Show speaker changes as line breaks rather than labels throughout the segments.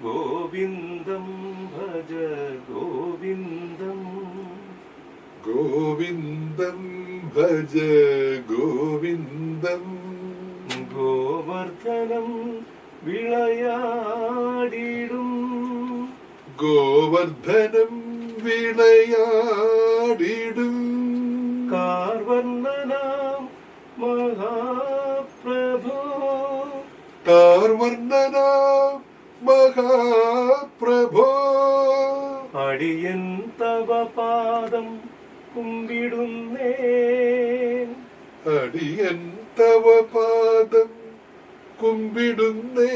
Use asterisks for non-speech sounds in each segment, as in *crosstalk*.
ഗോവിന്ദം ഭജ ഗോവിന്ദം.
ഗോവിന്ദം ഭജ ഗോവിന്ദം.
ഗോവർദ്ധനം വിളയാടിടും.
ഗോവർദ്ധനം വിളയാടിടും.
കാർവർണനാം മഹാപ്രഭു.
കാർവർണന മഹാപ്രഭോ
അടിയൻ തവ പാദം കുമ്പിടുന്നേ
അടിയൻ തവ പാദം കുമ്പിടുന്നേ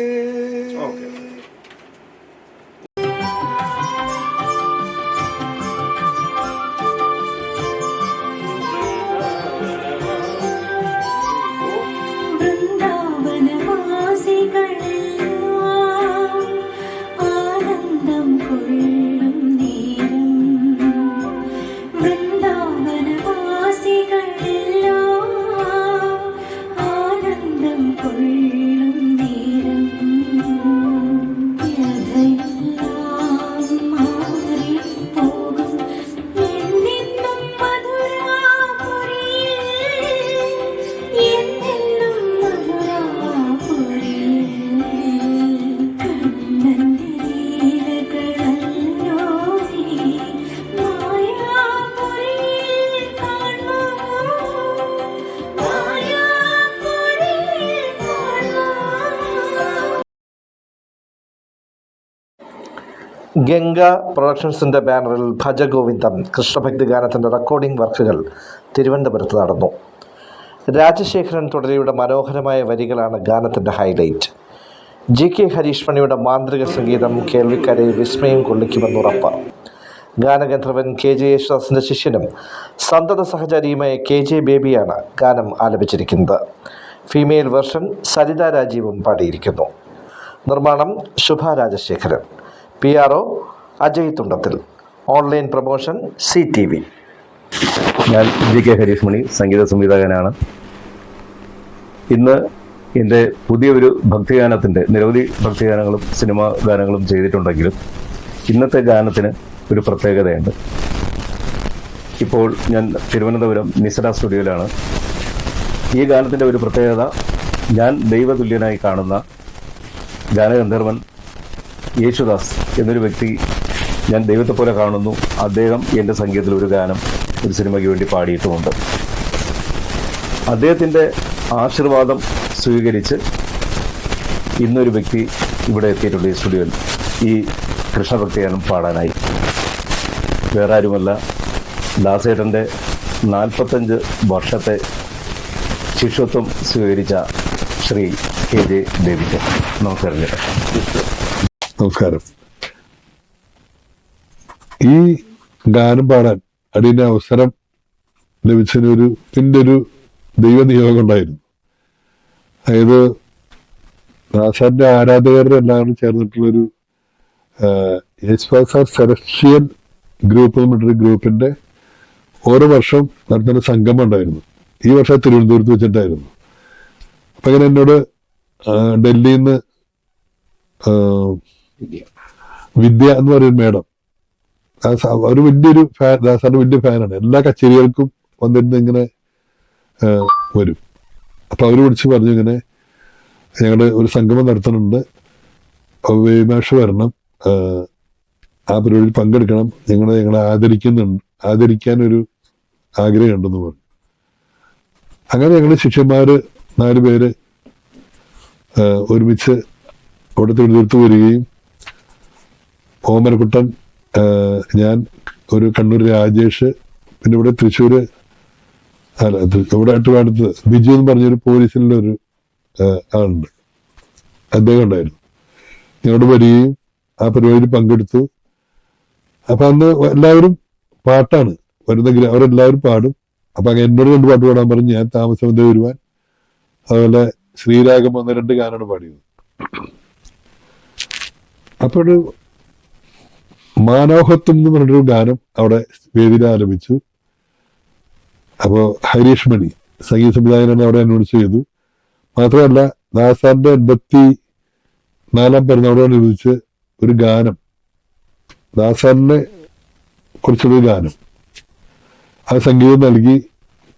ഗംഗ പ്രൊഡക്ഷൻസിന്റെ ബാനറിൽ ഭജഗോവിന്ദം കൃഷ്ണഭക്തി ഗാനത്തിന്റെ റെക്കോർഡിംഗ് വർക്കുകൾ തിരുവനന്തപുരത്ത് നടന്നു. രാജശേഖരൻ തുടരെയുടെ മനോഹരമായ വരികളാണ് ഗാനത്തിന്റെ ഹൈലൈറ്റ് ജി കെ ഹരീഷ്മണിയുടെ മാന്ത്രിക സംഗീതം കേൾവിക്കാരെ വിസ്മയം കൊള്ളിക്കുമെന്ന് ഉറപ്പ് ഗാനഗന്ധർവൻ കെ ജെ യേശുദാസിന്റെ ശിഷ്യനും സന്തത സഹചാരിയുമായ കെ ജെ ബേബിയാണ് ഗാനം ആലപിച്ചിരിക്കുന്നത്. ഫീമെയിൽ വെർഷൻ സരിത രാജീവും പാടിയിരിക്കുന്നു. നിർമ്മാണം Shubha Rajasekharan. P R O Ajay Thundathil. Online promotion C T V
ഞാൻ ജി കെ ഹരീഷ് മണി സംഗീത സംവിധായകനാണ്. ഇന്ന് എന്റെ പുതിയൊരു ഭക്തിഗാനത്തിന്റെ നിരവധി ഭക്തിഗാനങ്ങളും സിനിമാ ഗാനങ്ങളും ചെയ്തിട്ടുണ്ടെങ്കിലും ഇന്നത്തെ ഗാനത്തിന് ഒരു പ്രത്യേകതയുണ്ട്. ഇപ്പോൾ ഞാൻ തിരുവനന്തപുരം നിസഡ സ്റ്റുഡിയോയിലാണ്. ഈ ഗാനത്തിന്റെ ഒരു പ്രത്യേകത ഞാൻ ദൈവതുല്യനായി കാണുന്ന ഗാനഗന്ധർവൻ യേശുദാസ് എന്നൊരു വ്യക്തി ഞാൻ ദൈവത്തെ പോലെ കാണുന്നു. അദ്ദേഹം എന്റെ സംഗീതത്തിൽ ഒരു ഗാനം ഒരു സിനിമയ്ക്ക് വേണ്ടി പാടിയിട്ടുമുണ്ട്. അദ്ദേഹത്തിന്റെ ആശീർവാദം സ്വീകരിച്ച് ഇന്നൊരു വ്യക്തി ഇവിടെ എത്തിയിട്ടുണ്ട് ഈ സ്റ്റുഡിയോയിൽ. ഈ കൃഷ്ണഭക്തിഗാനം പാടാനായി. വേറെ ആരുമല്ല ദാസേട്ടന്റെ നാൽപ്പത്തഞ്ച് വർഷത്തെ ശിഷ്യത്വം സ്വീകരിച്ച ശ്രീ കെ ജെ ദേവിക്ക്. നമുക്കറിഞ്ഞിട്ട്
നമസ്കാരം. ഈ ഗാനം പാടാൻ അടിയന്റെ അവസരം ലഭിച്ചതിന് ഒരു എന്റെ ഒരു ദൈവനിയോഗം ഉണ്ടായിരുന്നു. അതായത് ദാസാന്റെ ആരാധകരുടെ എല്ലാവരും ചേർന്നിട്ടുള്ളൊരു യേശുദാസ് സെലക്ഷ്യൽ ഗ്രൂപ്പ് എന്നിട്ടൊരു ഗ്രൂപ്പിന്റെ ഓരോ വർഷം നടത്തുന്ന സംഗമം ഉണ്ടായിരുന്നു. ഈ വർഷം തിരുവനന്തപുരത്ത് വെച്ചിട്ടായിരുന്നു അപ്പൊ അങ്ങനെ എന്നോട് ഡൽഹിയിൽ നിന്ന് വിദ്യ എന്ന് പറയുന്ന മേഡം. ഒരു വലിയൊരു ഫാൻ ദാസാറിന്റെ വലിയ ഫാനാണ്. എല്ലാ കച്ചേരികൾക്കും വന്നിരുന്ന് ഇങ്ങനെ വരും. അപ്പൊ അവർ വിളിച്ച് പറഞ്ഞു ഇങ്ങനെ ഞങ്ങളുടെ ഒരു സംഗമം നടത്തുന്നുണ്ട് വേമാഷ് വരണം. ആ, പരിപാടിയിൽ പങ്കെടുക്കണം. ഞങ്ങളെ ഞങ്ങളെ ആദരിക്കുന്നുണ്ട്. ആദരിക്കാൻ ഒരു ആഗ്രഹമുണ്ടെന്ന് പറഞ്ഞു. അങ്ങനെ ഞങ്ങളുടെ ശിഷ്യന്മാര് നാല് പേര് ഒരുമിച്ച് അവിടെ തിരുവനന്തപുരത്ത് വരികയും ഓമനക്കുട്ടൻ ഞാൻ ഒരു കണ്ണൂർ രാജേഷ് പിന്നെ ഇവിടെ തൃശ്ശൂര് അല്ല ഇവിടെ അടുത്ത് ബിജു എന്ന് പറഞ്ഞൊരു പോലീസിലുള്ള ഒരു ആളുണ്ട്. അദ്ദേഹം ഉണ്ടായിരുന്നു. ഞങ്ങളോട് വരികയും ആ പരിപാടിയിൽ പങ്കെടുത്തു. അപ്പൊ അന്ന് എല്ലാവരും പാട്ടാണ്. വരുന്നെങ്കിൽ അവരെല്ലാവരും പാടും. അപ്പൊ അങ്ങനെ എന്നോട് രണ്ട് പാട്ട് പാടാൻ പറഞ്ഞു. ഞാൻ താമസം വരുവാൻ അതുപോലെ ശ്രീരാഗം വന്ന രണ്ട് ഗാനമാണ് പാടിയത്. അപ്പൊ ഒരു മാനോഹത്വം എന്ന് പറഞ്ഞൊരു ഗാനം അവിടെ വേദിയിൽ ആരംഭിച്ചു. അപ്പോൾ ഹരീഷ് മണി സംഗീത സംവിധായകനാണ് അവിടെ അനൗൺസ് ചെയ്തു. മാത്രമല്ല ദാസാറിന്റെ എൺപത്തി നാലാം പിറന്നാളോടനുബന്ധിച്ച് ഒരു ഗാനം ദാസാറിനെ കുറിച്ചുള്ള ഗാനം. ആ സംഗീതം നൽകി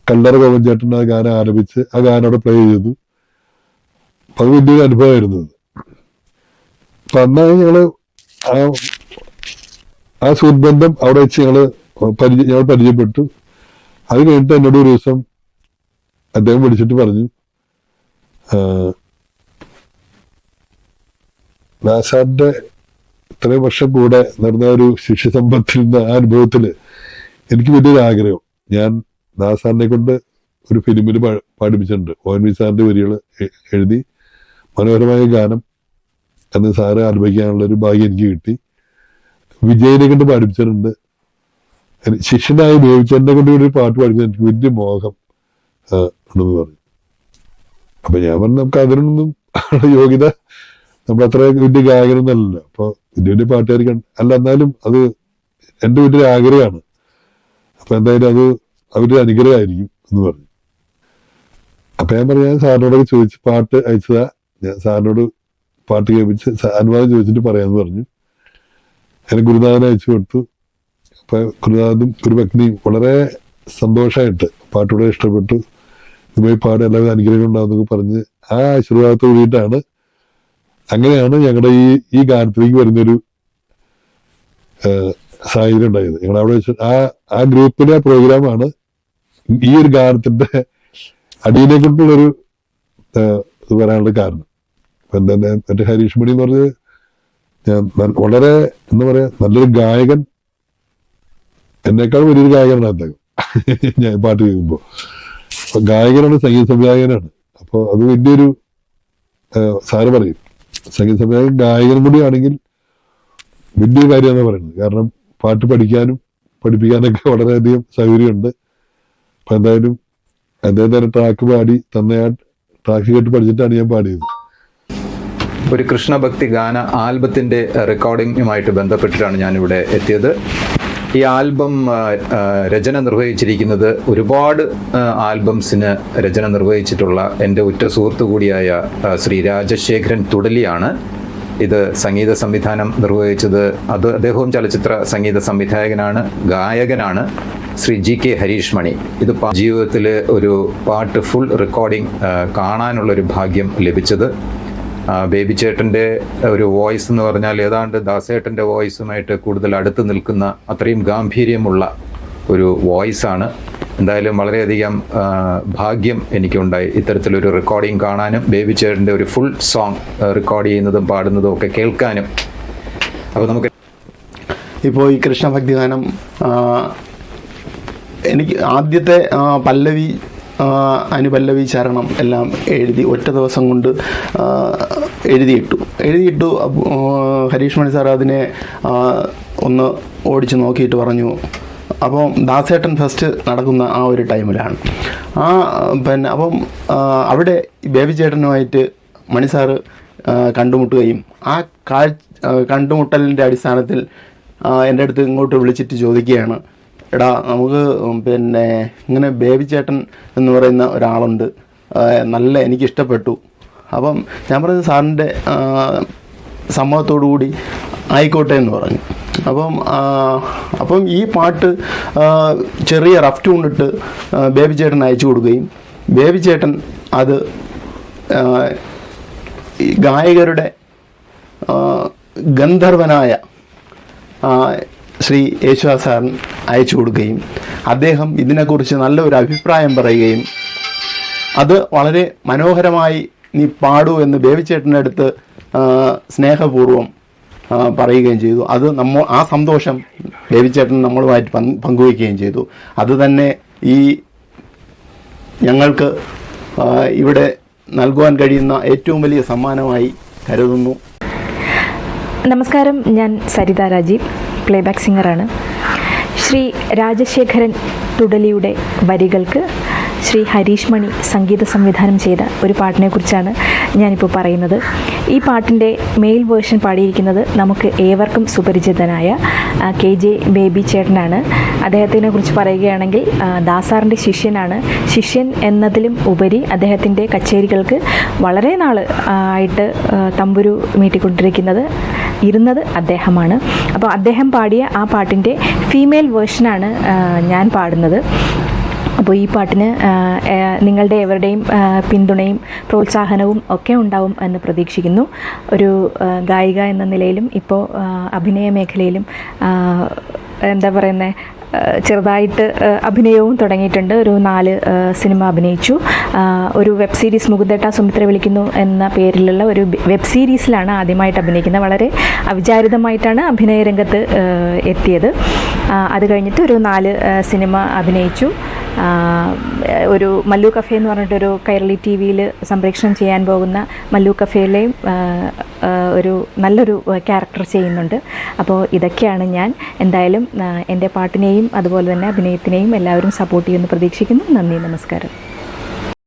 കല്ലറ കോവഞ്ചേട്ടൻ ചേട്ടൻ ആ ഗാനം ആലപിച്ച് ആ ഗാനം അവിടെ പ്ലേ ചെയ്തു. അത് വലിയൊരു അനുഭവമായിരുന്നു. അപ്പൊ അന്നാണ് ഞങ്ങൾ ആ ആ ബന്ധം അവിടെ വെച്ച് ഞങ്ങൾ പരിചയ ഞങ്ങൾ പരിചയപ്പെട്ടു. അത് കഴിഞ്ഞിട്ട് എന്നോട് ഒരു ദിവസം അദ്ദേഹം വിളിച്ചിട്ട് പറഞ്ഞു നാസാറിന്റെ ഇത്രയും വർഷം കൂടെ നടന്ന ഒരു ശിഷ്യസമ്പത്തിൽ നിന്ന് ആ അനുഭവത്തിൽ എനിക്ക് വലിയൊരു ആഗ്രഹം. ഞാൻ നാസാറിനെ കൊണ്ട് ഒരു ഫിലിമിൽ പാടിപ്പിച്ചിട്ടുണ്ട്. ഒ എൻ വി സാറിന്റെ വരികൾ എഴുതി മനോഹരമായ ഗാനം അന്ന് സാറ് ആലപിക്കാനുള്ള ഒരു ഭാഗ്യം എനിക്ക് കിട്ടി. വിജയനെ കൊണ്ട് പഠിപ്പിച്ചിട്ടുണ്ട് ശിഷ്യനായ ദേവിച്ചന്റെ കൊണ്ട് ഒരു പാട്ട് പാടിക്കാൻ എനിക്ക് വലിയ മോഹം ഉണ്ടെന്ന് പറഞ്ഞു. അപ്പൊ ഞാൻ പറഞ്ഞു നമുക്ക് അതിനൊന്നും *laughs* യോഗ്യത നമ്മൾ അത്ര വലിയ ഗായകനൊന്നല്ലല്ലോ അപ്പൊ വലിയ വലിയ പാട്ടുകാരിക്കാൻ അല്ല എന്നാലും അത് എന്റെ വലിയൊരു ആഗ്രഹമാണ്. അപ്പൊ എന്തായാലും അത് അവരുടെ അനുഗ്രഹമായിരിക്കും എന്ന് പറഞ്ഞു. അപ്പൊ ഞാൻ പറഞ്ഞു ഞാൻ സാറിനോടൊക്കെ ചോദിച്ച് പാട്ട് അയച്ചതാ. ഞാൻ സാറിനോട് പാട്ട് കേൾപ്പിച്ച് അനുവാദം ചോദിച്ചിട്ട് പറയാന്ന് പറഞ്ഞു. എന്നെ ഗുരുനാഥനെ അയച്ചു കൊടുത്തു. അപ്പൊ ഗുരുനാഥനും ഒരു ഭക്തിയും വളരെ സന്തോഷമായിട്ട് പാട്ടുകൂടെ ഇഷ്ടപ്പെട്ടു. ഇതുമായി പാട് എല്ലാവരും അനുഗ്രഹം ഉണ്ടാവുന്നൊക്കെ പറഞ്ഞ് ആ ആശീർവാദത്തോട് കൂടിയിട്ടാണ് അങ്ങനെയാണ് ഞങ്ങളുടെ ഈ ഈ ഗാനത്തിലേക്ക് വരുന്നൊരു സാഹചര്യം ഉണ്ടായത്. ഞങ്ങൾ അവിടെ വെച്ച് ആ ആ ഗ്രൂപ്പിലെ പ്രോഗ്രാമാണ് ഈ ഒരു ഗാനത്തിന്റെ അടിയിനെ കൊണ്ടുള്ളൊരു ഇത് വരാനുള്ള കാരണം. അപ്പൊ എന്താ മറ്റേ ഹരീഷ് മണി എന്ന് ന- വളരെ എന്താ പറയാ നല്ലൊരു ഗായകൻ. എന്നേക്കാൾ വലിയൊരു ഗായകനാണ് അദ്ദേഹം. *laughs* ഞാൻ പാട്ട് കേൾക്കുമ്പോ. ഗായകനാണ് സംഗീത സംവിധായകനാണ്. അപ്പൊ അത് വലിയൊരു സാറ് പറയും. സംഗീത സംവിധായകൻ ഗായകനും കൂടി ആണെങ്കിൽ വലിയൊരു കാര്യമാണ് പറയുന്നത്. കാരണം പാട്ട് പഠിക്കാനും പഠിപ്പിക്കാനൊക്കെ വളരെയധികം സൗകര്യമുണ്ട്. അപ്പൊ എന്തായാലും തന്നെ ട്രാക്ക് പാടി തന്നെ ട്രാക്ക് കേട്ട് പഠിച്ചിട്ടാണ് ഞാൻ പാടിയത്.
ഒരു കൃഷ്ണഭക്തി ഗാന ആൽബത്തിന്റെ റെക്കോർഡിങ്ങുമായിട്ട് ബന്ധപ്പെട്ടിട്ടാണ് ഞാനിവിടെ എത്തിയത്. ഈ ആൽബം രചന നിർവഹിച്ചിരിക്കുന്നത് ഒരുപാട് ആൽബംസിന് രചന നിർവഹിച്ചിട്ടുള്ള എന്റെ ഉറ്റ സുഹൃത്തു കൂടിയായ ശ്രീ രാജശേഖരൻ തുടലിയാണ്. ഇത് സംഗീത സംവിധാനം നിർവഹിച്ചത്. അത് അദ്ദേഹവും ചലച്ചിത്ര സംഗീത സംവിധായകനാണ് ഗായകനാണ് ശ്രീ ജി കെ ഹരീഷ് മണി ഇത് ജീവിതത്തിൽ ഒരു പാട്ട് ഫുൾ റെക്കോർഡിംഗ് കാണാനുള്ളൊരു ഭാഗ്യം ലഭിച്ചത്. ബേബി ചേട്ടന്റെ ഒരു വോയിസ് എന്ന് പറഞ്ഞാൽ ഏതാണ്ട് ദാസേട്ടന്റെ വോയിസുമായിട്ട് കൂടുതൽ അടുത്ത് നിൽക്കുന്ന അത്രയും ഗാംഭീര്യമുള്ള ഒരു വോയിസാണ് എന്തായാലും വളരെയധികം ഭാഗ്യം എനിക്കുണ്ടായി ഇത്തരത്തിലൊരു റെക്കോർഡിങ് കാണാനും ബേബി ചേട്ടന്റെ ഒരു ഫുൾ സോങ് റെക്കോർഡ് ചെയ്യുന്നതും പാടുന്നതും ഒക്കെ കേൾക്കാനും. അപ്പോൾ നമുക്ക്
ഇപ്പോൾ ഈ കൃഷ്ണഭക്തിഗാനം എനിക്ക് ആദ്യത്തെ പല്ലവി അനുപല്ലവി ചരണം എല്ലാം എഴുതി ഒറ്റ ദിവസം കൊണ്ട് എഴുതിയിട്ടു. എഴുതിയിട്ടു ഹരീഷ് മണി സാർ അതിനെ ഒന്ന് ഓടിച്ച് നോക്കിയിട്ട് പറഞ്ഞു അപ്പം ദാസേട്ടൻ ഫസ്റ്റ് നടക്കുന്ന ആ ഒരു ടൈമിലാണ് ആ പിന്നെ അപ്പം അവിടെ ബേബി ചേട്ടനുമായിട്ട് മണി കണ്ടുമുട്ടുകയും ആ കാഴ്ച കണ്ടുമുട്ടലിന്റെ അടിസ്ഥാനത്തിൽ എന്റെ അടുത്ത് ഇങ്ങോട്ട് വിളിച്ചിട്ട് ചോദിക്കുകയാണ് എടാ നമുക്ക് പിന്നെ ഇങ്ങനെ ബേബി ചേട്ടൻ എന്ന് പറയുന്ന ഒരാളുണ്ട്. നല്ല എനിക്കിഷ്ടപ്പെട്ടു. അപ്പം ഞാൻ പറഞ്ഞത് സാറിന്റെ സമ്മതത്തോടു കൂടി ആയിക്കോട്ടെ എന്ന് പറഞ്ഞു. അപ്പം അപ്പം ഈ പാട്ട് ചെറിയ റഫ് ട്യൂൺ ഇട്ട് ബേബി ചേട്ടൻ അയച്ചു കൊടുക്കുകയും ബേബി ചേട്ടൻ അത് ഗായകരുടെ ഗന്ധർവനായ ശ്രീ യേശുദാസ് സാറിന് അയച്ചു കൊടുക്കുകയും അദ്ദേഹം ഇതിനെക്കുറിച്ച് നല്ലൊരു അഭിപ്രായം പറയുകയും അത് വളരെ മനോഹരമായി നീ പാടൂ എന്ന് ബേബിച്ചേട്ടന്റെ അടുത്ത് സ്നേഹപൂർവം പറയുകയും ചെയ്തു. അത് നമ്മൾ ആ സന്തോഷം ബേബിച്ചേട്ടൻ നമ്മളുമായിട്ട് പങ്ക് പങ്കുവയ്ക്കുകയും ചെയ്തു. അത് തന്നെ ഈ ഞങ്ങൾക്ക് ഇവിടെ നൽകുവാൻ കഴിയുന്ന ഏറ്റവും വലിയ സമ്മാനമായി കരുതുന്നു.
നമസ്കാരം. ഞാൻ സരിത രാജീവ്. പ്ലേബാക്ക് സിംഗറാണ് ശ്രീ രാജശേഖരൻ തുടലിയുടെ വരികൾക്ക് ശ്രീ ഹരീഷ് മണി സംഗീത സംവിധാനം ചെയ്ത ഒരു പാട്ടിനെ കുറിച്ചാണ് ഞാനിപ്പോൾ പറയുന്നത്. ഈ പാട്ടിന്റെ മെയിൽ വേർഷൻ പാടിയിരിക്കുന്നത് നമുക്ക് ഏവർക്കും സുപരിചിതനായ കെ ജെ ബേബി ചേട്ടനാണ്. അദ്ദേഹത്തിനെ കുറിച്ച് പറയുകയാണെങ്കിൽ ദാസാറിന്റെ ശിഷ്യനാണ്. ശിഷ്യൻ എന്നതിലും ഉപരി അദ്ദേഹത്തിന്റെ കച്ചേരികൾക്ക് വളരെ നാൾ ആയിട്ട് തമ്പുരു മീട്ടിക്കൊണ്ടിരിക്കുന്നത് ഇരുന്നത് അദ്ദേഹമാണ്. അപ്പോൾ അദ്ദേഹം പാടിയ ആ പാട്ടിന്റെ ഫീമെയിൽ വേർഷനാണ് ഞാൻ പാടുന്നത്. അപ്പോൾ ഈ പാട്ടിന് നിങ്ങളുടെ എവരുടെയും പിന്തുണയും പ്രോത്സാഹനവും ഒക്കെ ഉണ്ടാവും എന്ന് പ്രതീക്ഷിക്കുന്നു. ഒരു ഗായിക എന്ന നിലയിലും ഇപ്പോൾ അഭിനയ മേഖലയിലും എന്താ പറയുന്നത് ചെറുതായിട്ട് അഭിനയവും തുടങ്ങിയിട്ടുണ്ട്. ഒരു നാല് സിനിമ അഭിനയിച്ചു. ഒരു വെബ് സീരീസ് മുകുന്ദേട്ട സുമിത്ര വിളിക്കുന്നു എന്ന പേരിലുള്ള ഒരു വെബ് സീരീസിലാണ് ആദ്യമായിട്ട് അഭിനയിക്കുന്നത്. വളരെ അവിചാരിതമായിട്ടാണ് അഭിനയ രംഗത്ത് എത്തിയത്. അത് കഴിഞ്ഞിട്ട് ഒരു നാല് സിനിമ അഭിനയിച്ചു. ഒരു മല്ലു കഫേ എന്ന് പറഞ്ഞിട്ടൊരു കൈരളി ടി വിയിൽ സംപ്രേഷണം ചെയ്യാൻ പോകുന്ന മല്ലു കഫേയിലെയും ഒരു നല്ലൊരു ക്യാരക്ടർ ചെയ്യുന്നുണ്ട്. അപ്പോൾ ഇതൊക്കെയാണ് ഞാൻ എന്തായാലും എന്റെ പാട്ടിനെയും അതുപോലെ തന്നെ അഭിനയത്തിനെയും എല്ലാവരും സപ്പോർട്ട് ചെയ്യുമെന്ന് പ്രതീക്ഷിക്കുന്നു. നന്ദി നമസ്കാരം.